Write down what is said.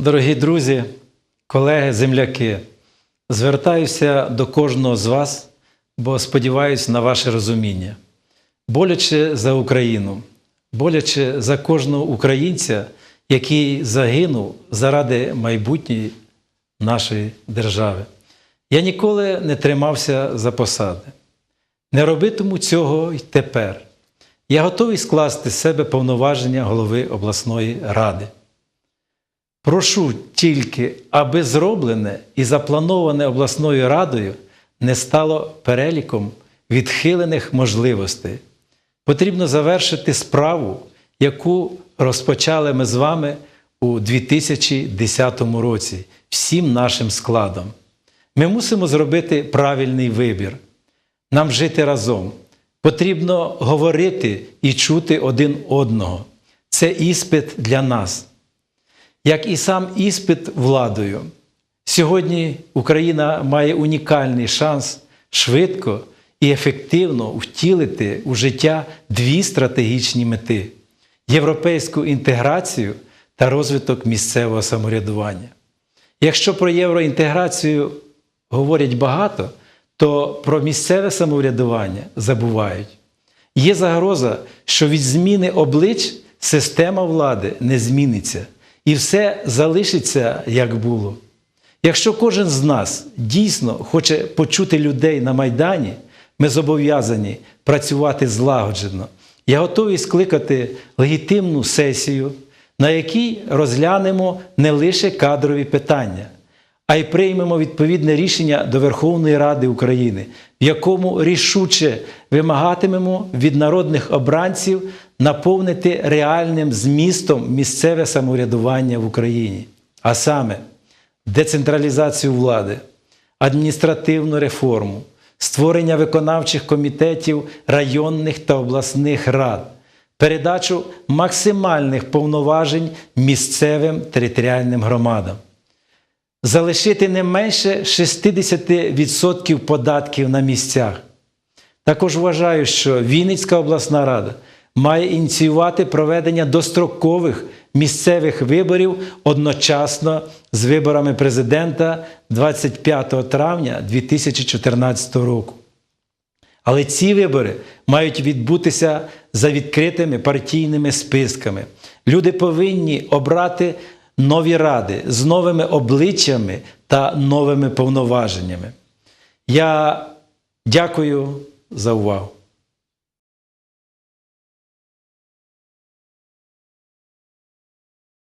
Дорогі друзі, колеги, земляки, звертаюся до кожного з вас, бо сподіваюся на ваше розуміння. Боляче за Україну, боляче за кожного українця, який загинув заради майбутньої нашої держави. Я ніколи не тримався за посади. Не робитиму цього й тепер. Я готовий скласти з себе повноваження голови обласної ради. Прошу тільки, аби зроблене і заплановане обласною радою не стало переліком відхилених можливостей. Потрібно завершити справу, яку розпочали ми з вами у 2010 році всім нашим складом. Ми мусимо зробити правильний вибір. Нам жити разом. Потрібно говорити і чути один одного. Це іспит для нас як і сам іспит владою. Сьогодні Україна має унікальний шанс швидко і ефективно втілити у життя дві стратегічні мети європейську інтеграцію та розвиток місцевого самоврядування. Якщо про євроінтеграцію говорять багато, то про місцеве самоврядування забувають. Є загроза, що від зміни облич система влади не зміниться і все залишиться як було. Якщо кожен з нас дійсно хоче почути людей на Майдані, ми зобов'язані працювати злагоджено. Я готовий скликати легітимну сесію, на якій розглянемо не лише кадрові питання, а й приймемо відповідне рішення до Верховної Ради України, в якому рішуче вимагатимемо від народних обранців наповнити реальним змістом місцеве самоврядування в Україні, а саме децентралізацію влади, адміністративну реформу, створення виконавчих комітетів районних та обласних рад, передачу максимальних повноважень місцевим територіальним громадам. Залишити не менше 60% податків на місцях. Також вважаю, що Вінницька обласна рада має ініціювати проведення дострокових місцевих виборів одночасно з виборами президента 25 травня 2014 року. Але ці вибори мають відбутися за відкритими партійними списками. Люди повинні обрати нові ради з новими обличчями та новими повноваженнями. Я дякую за увагу.